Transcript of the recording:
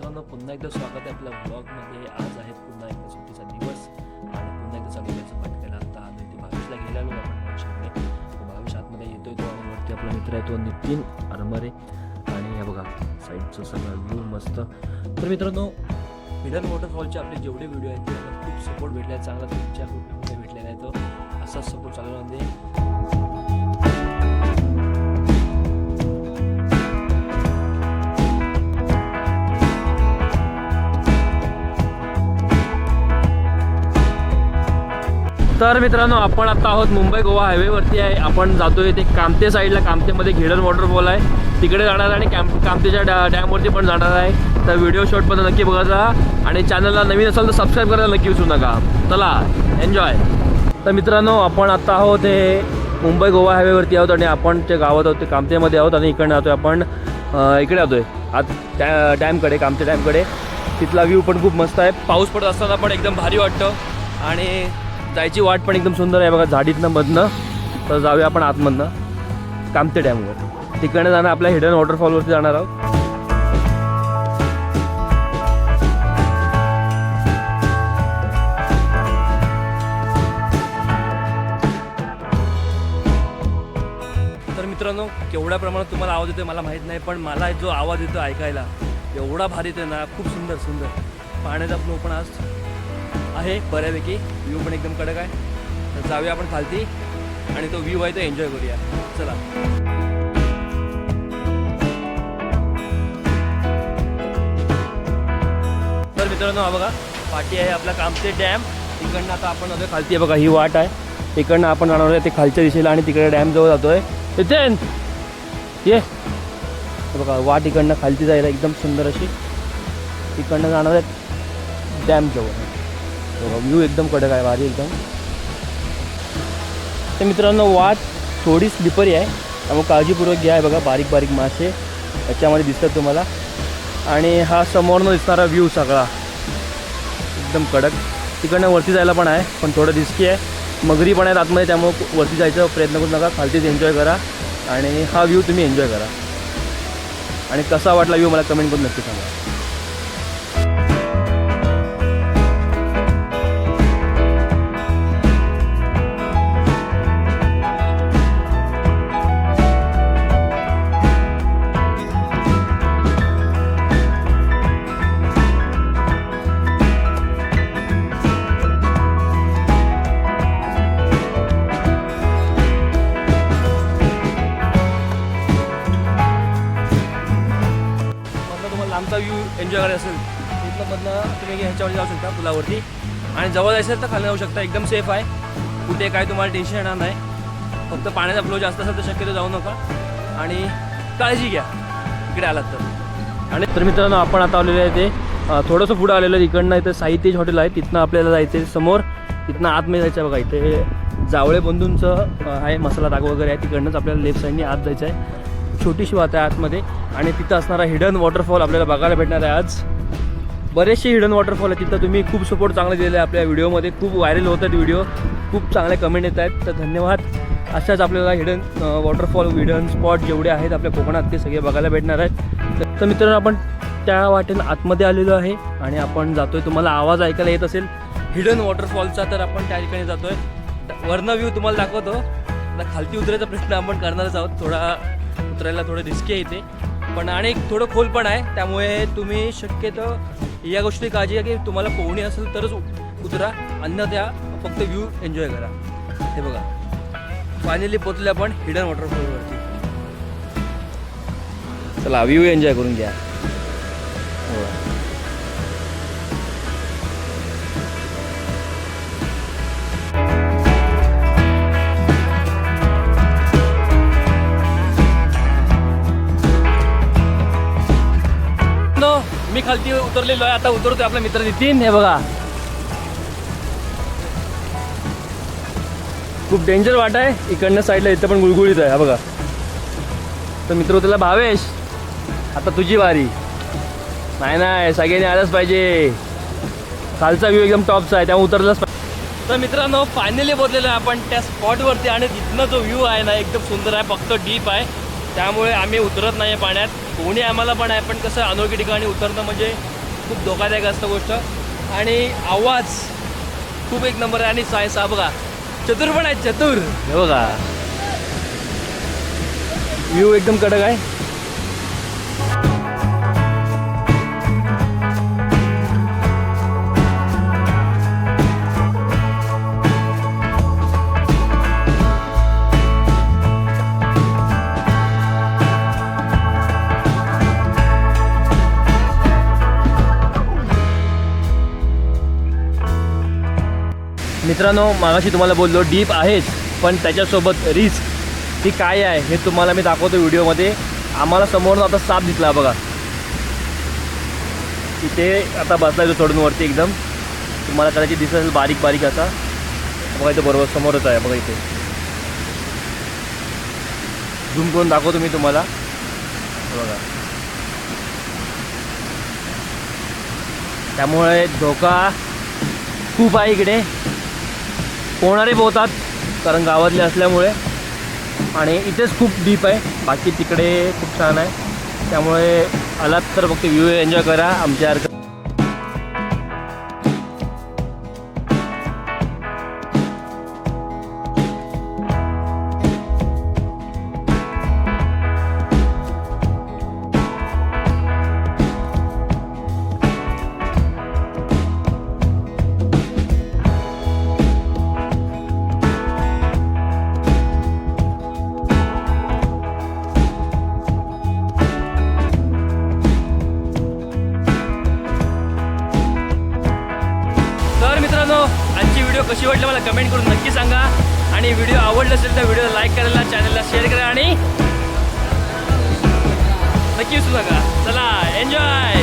मित्रांनो पुन्हा एकदा स्वागत आहे आपल्या ब्लॉगमध्ये आज आहे पुन्हा एकदा सुट्टीचा दिवस आणि पुन्हा एकदा चालू करायचं केला आता आलो ते भावेशला गेलेलो आपण भावेशकडे. तो भावेश आतमध्ये येतोय तो आणि वरती आपला मित्र आहे तो नितीन अरमरे आणि हे बघा साईडचं सगळं व्ह्यू मस्त. तर मित्रांनो हिडन वॉटरफॉलचे आपले जेवढे व्हिडिओ आहेत ते खूप सपोर्ट भेटला आहे चांगला तुमच्या खूप भेटलेला आहे तो. असाच सपोर्ट चालू म्हणजे तर मित्रांनो आपण आता आहोत मुंबई गोवा हायवेवरती आहे. आपण जातोय ते कामते साईडला. कामतेमध्ये घेडन वॉटरफॉल आहे. तिकडे जाणार आहे आणि कॅम्प कामतेच्या डॅ डॅमवरती पण जाणार आहे. तर व्हिडिओ शॉटपर्यंत पण नक्की राहा. आणि चॅनलला नवीन असाल तर सबस्क्राईब करायला नक्की विसरू नका. चला एन्जॉय तर मित्रांनो आपण आत्ता आहोत हे मुंबई गोवा हायवेवरती आहोत आणि आपण ते गावात आहोत ते कामतेमध्ये आहोत आणि इकडे आहोत आपण इकडे आहोत आत त्या डॅमकडे कामते डॅमकडे. तिथला व्ह्यू पण खूप मस्त आहे. पाऊस पडत असताना पण एकदम भारी वाटतं. आणि जायची वाट पण एकदम सुंदर आहे. बघा झाडीतनं मधनं तर जाऊया आपण आतमधनं कामते डॅमवर. तिकडनं जाणं आपल्या हिडन वॉटरफॉलवरती जाणार आहोत. तर मित्रांनो केवढ्या प्रमाणात तुम्हाला आवाज येतो मला माहीत नाही पण मला जो आवाज येतो ऐकायला एवढा भारी येतोय ना खूप सुंदर सुंदर. पाण्याचा फ्लो पण आज आहे बऱ्यापैकी. व्ह्यू पण एकदम कडक आहे. तर जाऊया आपण खालती आणि तो व्ह्यू आहे तो एन्जॉय करूया. चला. तर मित्रांनो हा बघा पाठी आहे आपला कामते डॅम. तिकडनं आता आपण आलोय खालती. आहे बघा ही वाट आहे. तिकडनं आपण जाणार आहे ते खालच्या दिशेला आणि तिकडे डॅम जवळ जातोय. तिथे ये. बघा वाट इकडनं खालती जायला एकदम सुंदर अशी. तिकडनं जाणार आहे डॅम जवळ. व्ह्यू एकदम कडक आहे भारी एकदम. तर मित्रांनो वाट थोडी स्लिपरी आहे. त्यामुळे काळजीपूर्वक घ्या आहे बघा बारीक बारीक मासे याच्यामध्ये दिसतात तुम्हाला. आणि हा समोरनं दिसणारा व्ह्यू सगळा. एकदम कडक. तिकडनं वरती जायला पण आहे पण थोडं रिस्की आहे. मगरी पण आहेत आतमध्ये त्यामुळं वरती जायचा प्रयत्न करू नका. खालतीच एन्जॉय करा. आणि हा व्ह्यू तुम्ही एन्जॉय करा. आणि कसा वाटला व्ह्यू मला कमेंट करून नक्की सांगा. एन्जॉय करायचं असेल तिथलं तुम्ही ह्याच्यावर जाऊ शकता पुलावरती. आणि जवळ जायचं असेल तर खाली जाऊ शकता एकदम सेफ आहे. कुठे काय तुम्हाला टेन्शन येणार नाही. फक्त पाण्याचा फ्लो जास्त असेल तर शक्यतो जाऊ नका. आणि काळजी घ्या. इकडे आलात तर. आणि तर मित्रांनो आपण आता आलेलो आहे ते थोडंसं पुढं आलेलं आहे. इकडनं इथं साहित्यज हॉटेल आहे. तिथनं आपल्याला जायचं आहे समोर. तिथनं आतमध्ये जायचं आहे बघा इथे जावळे बंधूंचं आहे मसाला ताक वगैरे आहे. तिकडनंच आपल्याला लेफ्ट साईडने आत जायचं आहे. छोटीशी वाट आहे आतमध्ये आणि तिथं असणारा हिडन वॉटरफॉल आपल्याला बघायला भेटणार आहे आज. बरेचसे हिडन वॉटरफॉल आहे तिथं. तुम्ही खूप सपोर्ट चांगला दिलेला आहे आपल्या व्हिडिओमध्ये. खूप व्हायरल होत आहेत व्हिडिओ. खूप चांगले कमेंट येत आहेत. तर धन्यवाद. अशाच आपल्याला हिडन वॉटरफॉल हिडन स्पॉट जेवढे आहेत आपल्या कोकणात ते सगळे बघायला भेटणार आहेत. तर- तर मित्रांनो आपण त्या वाटेनं आतमध्ये आलेलो आहे आणि आपण जातोय. तुम्हाला आवाज ऐकायला येत असेल. हिडन वॉटरफॉलचा तर आपण त्या ठिकाणी जातोय. वर्ण व्ह्यू तुम्हाला दाखवतो. आता खालती उतरायचा प्रश्न आपण करणारच आहोत. थोडा उतरायला थोडं रिस्की आहे इथे. पण आणि थोडं खोल पण आहे. त्यामुळे तुम्ही शक्यतो या गोष्टी काळजी घ्या की तुम्हाला पोहणी असेल तरच उ- उतरा. अन्यथा फक्त व्ह्यू एन्जॉय करा. हे बघा. फायनली पोचले आपण हिडन वॉटरफॉलवरती चला व्ह्यू एन्जॉय करून घ्या. मी खालती उतरलेलो आहे आता उतरतोय आपला मित्र नितीन. हे बघा. खूप डेंजर वाट आहे. इकडनं साईडला इथं पण गुळगुळीत आहे हा बघा. तर मित्र त्याला भावेश आता तुझी वारी. नाही नाही सगळ्यांनी आलंच पाहिजे. खालचा व्ह्यू एकदम टॉपचा आहे त्यामुळे उतरलाच पाहिजे तर मित्रांनो फायनली बोललेलो आहे आपण त्या स्पॉटवरती आणि तिथनं जो व्ह्यू आहे ना एकदम सुंदर आहे फक्त डीप आहे. त्यामुळे आम्ही उतरत नाही आहे पाण्यात. पोहणे आम्हाला पण आहे पण कसं अनोळखी ठिकाणी उतरणं म्हणजे खूप धोकादायक असतं गोष्ट. आणि आवाज खूप एक नंबर आहे. आणि सायन्स हा बघा चतुर पण आहे चतुर. हे बघा. व्ह्यू एकदम कडक आहे. मित्रांनो मागाशी तुम्हाला बोललो डीप आहेच पण त्याच्यासोबत रिस्क. ती काय आहे हे तुम्हाला मी दाखवतो व्हिडिओमध्ये. आम्हाला समोरून आता साप दिसला बघा. तिथे आता बसला तो चढून वरती एकदम. तुम्हाला कदाचित दिसत असेल बारीक बारीक असा. बघा इथे बरोबर समोरच आहे बघा इथे. झूम करून दाखवतो मी तुम्हाला. बघा. त्यामुळे धोका खूप आहे इकडे. पोहणारे पोहतात कारण गावातले असल्यामुळे. आणि इथेच खूप डीप आहे. बाकी तिकडे खूप छान आहे. त्यामुळे आलात तर फक्त व्ह्यू एन्जॉय करा. आमच्या व्हिडिओ कशी वाटली मला कमेंट करून नक्की सांगा. आणि व्हिडिओ आवडला असेल तर व्हिडिओ लाईक करायला चॅनलला शेअर करा आणि नक्की विसरू नका. चला एन्जॉय!